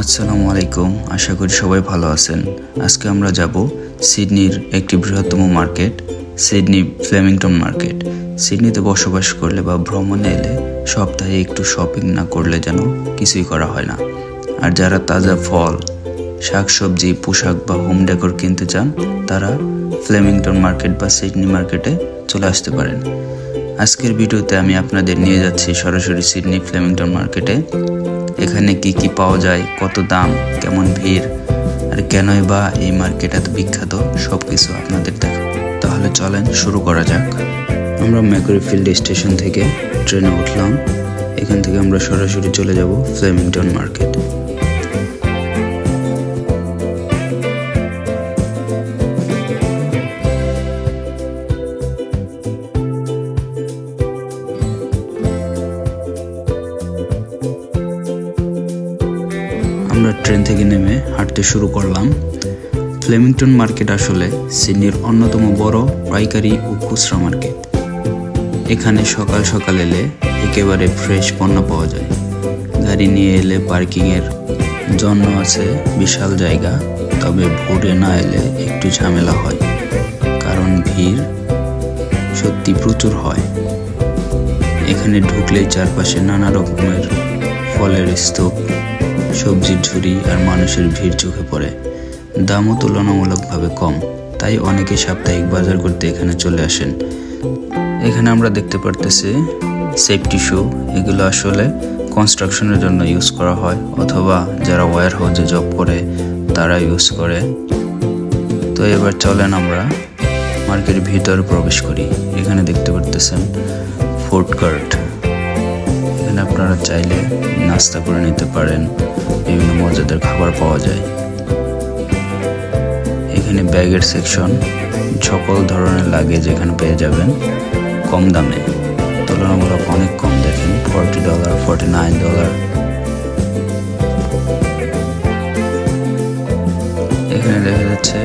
আসসালামু আলাইকুম। আশা করি সবাই ভালো আছেন। আজকে আমরা যাব সিডনির একটি বৃহত্তম মার্কেট, সিডনি ফ্লেমিংটন মার্কেট। সিডনিতে বসবাস করলে বা ভ্রমণে এলে সপ্তাহে একটু শপিং না করলে যেন কিছুই করা হয় না। আর যারা তাজা ফল, শাকসবজি, পোশাক বা হোম ডেকোর কিনতে চান, তারা ফ্লেমিংটন মার্কেট বা সিডনি মার্কেটে চলে আসতে পারেন। আজকের ভিডিওতে আমি আপনাদের নিয়ে যাচ্ছি সরাসরি সিডনি ফ্লেমিংটন মার্কেটে। এখানে কি কি পাওয়া যায়, কত দাম, কেমন ভিড়, আর কেনই বা এই মার্কেট এত বিখ্যাত সব কিছু আপনাদের দেখা তাহলে চলেন শুরু করা যাক। আমরা ম্যাকুরি ফিল্ড স্টেশন থেকে ট্রেনে উঠলাম। এখান থেকে আমরা সরাসরি চলে যাব ফ্লেমিংটন মার্কেট। আমরা ট্রেন থেকে নেমে হাঁটতে শুরু করলাম। ফ্লেমিংটন মার্কেট আসলে সিডনির অন্যতম বড় পাইকারি ও খুচরা মার্কেট। এখানে সকাল সকাল এলে একেবারে ফ্রেশ পণ্য পাওয়া যায়। গাড়ি নিয়ে এলে পার্কিংয়ের জন্য আছে বিশাল জায়গা, তবে ভোরে না এলে একটু ঝামেলা হয়, কারণ ভিড় সত্যি প্রচুর হয়। এখানে ঢুকলেই চারপাশে নানা রকমের ফলের স্তূপ সবজির ঝুড়ি আর মানুষের ভিড় চোখে পড়ে। দামও তুলনামূলকভাবে কম, তাই অনেকে সাপ্তাহিক বাজার করতে এখানে চলে আসেন। এখানে আমরা দেখতে পারতেছি সেফটি শু এগুলো আসলে কনস্ট্রাকশনের জন্য ইউজ করা হয়, অথবা যারা ওয়্যার হাউসে জব করে, তারা ইউজ করে। তো এবার চলেন আমরা মার্কেটের ভিতরে প্রবেশ করি। এখানে দেখতে পারতেছেন ফুড কার্ট এখানে আপনারা চাইলে নাস্তা করে নিতে পারেন। বিভিন্ন মজাদার খাবার পাওয়া যায়। এখানে ব্যাগের সেকশন সকল ধরনের লাগেজ এখানে পেয়ে যাবেন। কম দামে। তুলনামূলক অনেক কম, দেখেন। Forty dollar forty nine dollar এখানে দেখা যাচ্ছে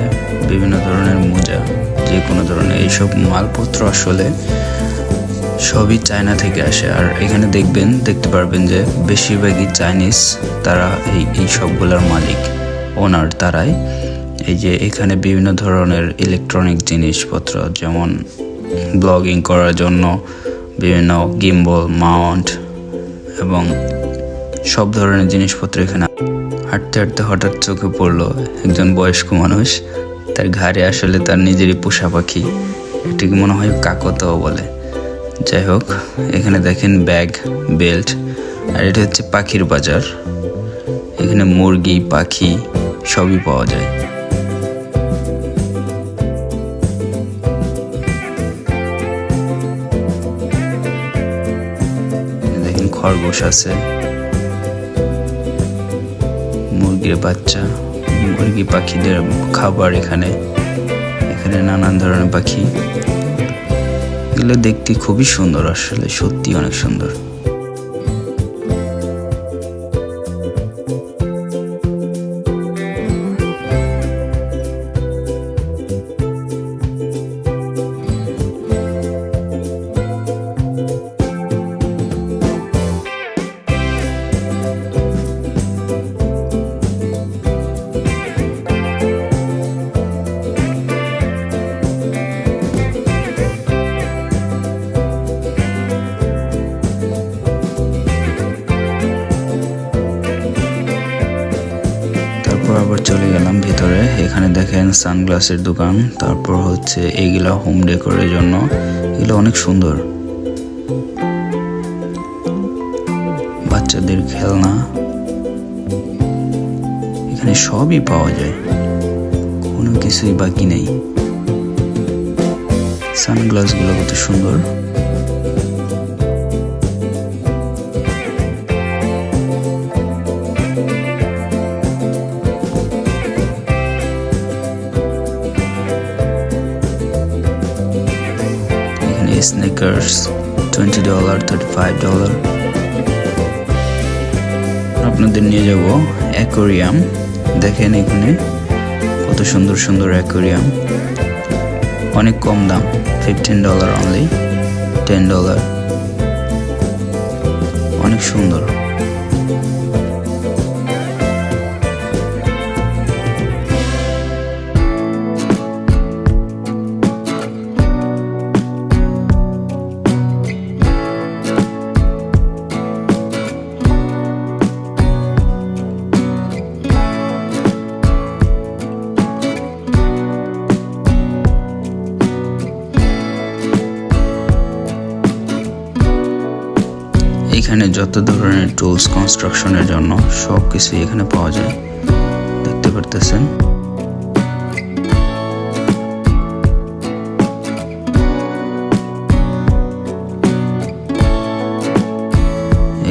বিভিন্ন ধরনের মোজা যে কোনো ধরনের। এইসব মালপত্র আসলে সবই চায়না থেকে আসে। আর এখানে দেখবেন, দেখতে পারবেন যে বেশিরভাগই চাইনিজ, তারা এই এই সবগুলোর মালিক ওনার তারাই। এই যে এখানে বিভিন্ন ধরনের ইলেকট্রনিক জিনিসপত্র, যেমন ব্লগিং করার জন্য বিভিন্ন গিম্বল মাউন্ট এবং সব ধরনের জিনিসপত্র এখানে হাঁটতে হাঁটতে হঠাৎ চোখে পড়ল একজন বয়স্ক মানুষ। তার ঘাড়ে আসলে তার নিজেরই পোষা পাখি। এটিকে মনে হয় কাকতাও বলে। যাই হোক, এখানে দেখেন ব্যাগ, বেল্ট, আর এটা হচ্ছে পাখির বাজার। এখানে মুরগি, পাখি সবই পাওয়া যায়। দেখেন খরগোশ আছে। মুরগির বাচ্চা, মুরগি পাখিদের খাবার এখানে। এখানে নানান ধরনের পাখি। এগুলো দেখতে খুবই সুন্দর আসলে সত্যি অনেক সুন্দর। আবার চলে গেলাম ভিতরে। এখানে দেখেন সানগ্লাসের দোকান, তারপর হচ্ছে এগুলা হোম ডেকোরের জন্য। এগুলো অনেক সুন্দর। বাচ্চাদের খেলনা। এখানে সবই পাওয়া যায়। কোনো কিছুই বাকি নেই। সানগ্লাসগুলো কত সুন্দর। Sneakers twenty dollar thirty five dollar আপনাদের নিয়ে যাব অ্যাকোরিয়াম দেখেন এখানে কত সুন্দর সুন্দর অ্যাকোরিয়াম অনেক কম দাম fifteen dollar only ten dollar অনেক সুন্দর। এখানে যত ধরনের টুলস কনস্ট্রাকশনের জন্য সব কিছুই এখানে পাওয়া যায়। দেখতে পারতেছেন?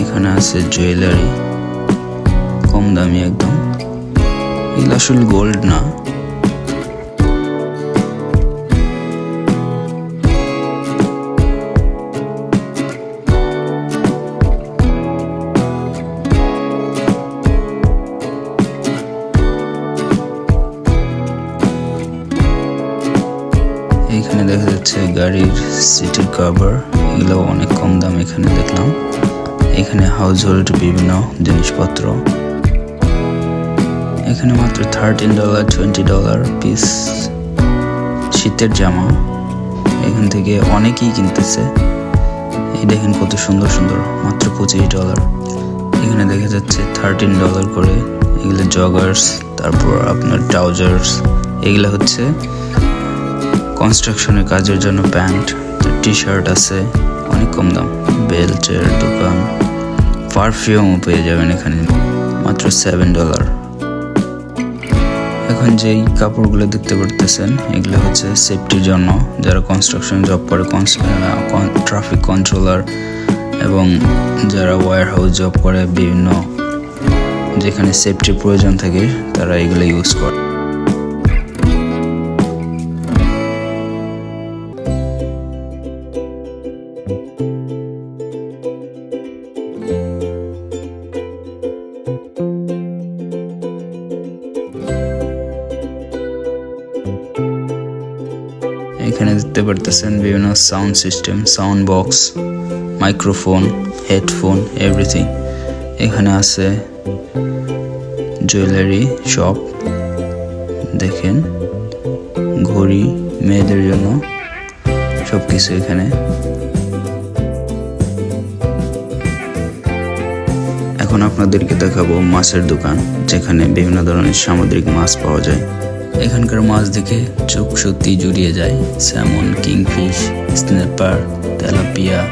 এখানে আছে জুয়েলারি কম দামি একদম। এগুলো আসলে গোল্ড না। যাচ্ছে গাড়ির সিটের কভার এগুলো অনেক কম দাম এখানে দেখলাম। এখানে হাউস হোল্ড বিভিন্ন জিনিসপত্র। এখানে মাত্র thirteen dollar twenty dollar piece শীতের জামা। এখান থেকে অনেকেই কিনতেছে। এই দেখেন কত সুন্দর সুন্দর, মাত্র পঁচিশ ডলার এখানে দেখা যাচ্ছে থার্টিন ডলার করে এগুলো জগার্স তারপর আপনার ট্রাউজার্স এগুলো হচ্ছে কনস্ট্রাকশনের কাজের জন্য প্যান্ট টি শার্ট আছে, অনেক কম দাম। বেল্টের দোকান পারফিউমও পেয়ে যাবেন এখানে, মাত্র সেভেন ডলার এখন যেই কাপড়গুলো দেখতে পারতেছেন, এগুলো হচ্ছে সেফটির জন্য, যারা কনস্ট্রাকশন জব করে ট্রাফিক কন্ট্রোলার এবং যারা ওয়ার হাউস জব করে, বিভিন্ন যেখানে সেফটির প্রয়োজন থাকে, তারা এগুলো ইউজ করে। এখানে দেখতে পারতেছেন বিভিন্ন sound system sound box microphone headphone everything এখানে আছে জুয়েলারি শপ দেখেন, ঘড়ি, মেয়েদের জন্য সব কিছু এখানে। এখন আপনাদেরকে দেখাবো মাছের দোকান, যেখানে বিভিন্ন ধরনের সামুদ্রিক মাছ পাওয়া যায়। এখানকার মাছ দেখে চোখ সত্যি জুড়িয়ে যায়। স্যামন, কিংফিশ, স্নেপার, তেলাপিয়া,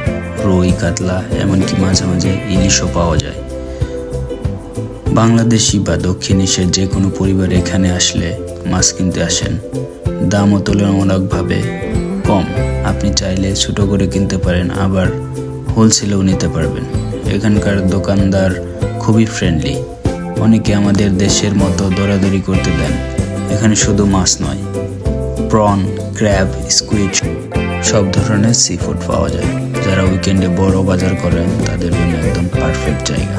রুই, কাতলা, এমনকি মাঝে মাঝে ইলিশও পাওয়া যায়। বাংলাদেশি বা দক্ষিণ এশিয়ার যে কোনো পরিবার এখানে আসলে মাছ কিনতে আসেন। দামও তুলনামূলকভাবে কম। আপনি চাইলে ছোট করে কিনতে পারেন, আবার হোলসেলেও নিতে পারবেন। এখানকার দোকানদার খুবই ফ্রেন্ডলি অনেকে আমাদের দেশের মতো দরাদরি করতে দেন। এখানে শুধু মাছ নয়, প্রন, ক্র্যাব, স্কুইড, সব ধরনের সি ফুড পাওয়া যায়। যারা উইকেন্ডে বড় বাজার করেন তাদের জন্য একদম পারফেক্ট জায়গা।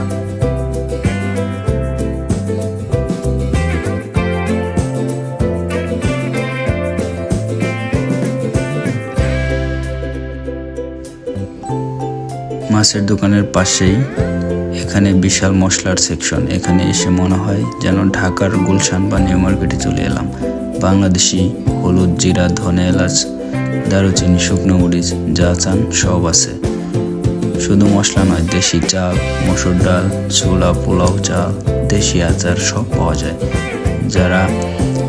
মাছের দোকানের পাশেই এখানে বিশাল মশলার সেকশন এখানে এসে মনে হয় যেন ঢাকার গুলশান বা নিউ মার্কেটে চলে এলাম। বাংলাদেশি হলুদ, জিরা, ধনে এলাচ, দারুচিনি, শুকনো মরিচ যা চান সব আছে। শুধু মশলা নয়, দেশি চাল, মসুর ডাল, ছোলা, পোলাও, চাল, দেশি আচার সব পাওয়া যায়। যারা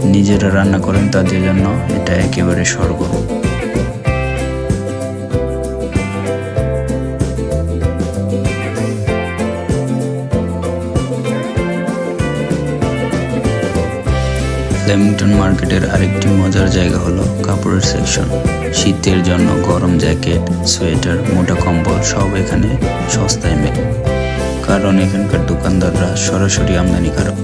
নিজেরা রান্না করেন তাদের জন্য এটা একেবারে স্বর্গ। ফ্লেমিংটন মার্কেটের আরেকটি মজার জায়গা হলো কাপড়ের সেকশন শীতের জন্য গরম জ্যাকেট সোয়েটার মোটা কম্বল সব এখানে সস্তায় মেলে। কারণ এখানকার দোকানদাররা সরাসরি আমদানিকারক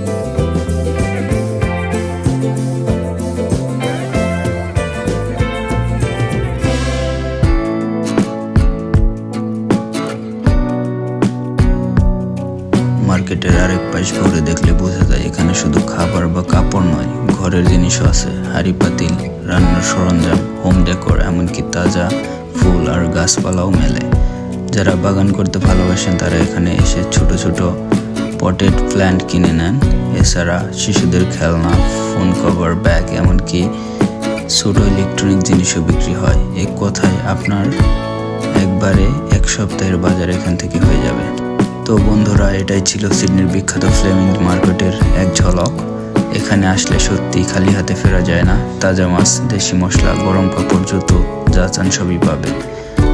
মার্কেটের আরেক পাশ ঘুরে দেখলে বোঝা যায় এখানে শুধু খাবার বা কাপড় নয়, ঘরের জিনিসও আছে। হাড়ি, পাতিল, রান্নার সরঞ্জাম হোম ডেকোর এমনকি তাজা ফুল আর গাছপালাও মেলে। যারা বাগান করতে ভালোবাসেন, তারা এখানে এসে ছোট ছোট পটেড প্ল্যান্ট কিনে নেন। এছাড়া শিশুদের খেলনা ফোন কভার ব্যাগ এমনকি ছোট ইলেকট্রনিক জিনিসও বিক্রি হয়। এক কথায় আপনার একবারে এক সপ্তাহের বাজার এখান থেকে হয়ে যাবে। তো বন্ধুরা, এটাই ছিল সিডনির বিখ্যাত ফ্লেমিং মার্কেটের এক ঝলক। এখানে আসলে সত্যি খালি হাতে ফেরা যায় না। তাজা মাছ, দেশি মশলা, গরম কাপড় জুতো, যা চান সবই পাবে।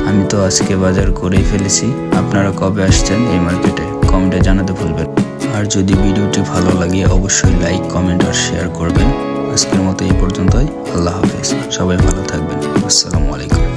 আমি তো আজকে বাজার করেই ফেলেছি। আপনারা কবে আসছেন এই মার্কেটে, কমেন্টে জানাতে ভুলবেন আর যদি ভিডিওটি ভালো লাগে, অবশ্যই লাইক, কমেন্ট আর শেয়ার করবেন। আজকের মতো এই পর্যন্তই। আল্লাহ হাফেজ। সবাই ভালো থাকবেন। আসসালামু আলাইকুম।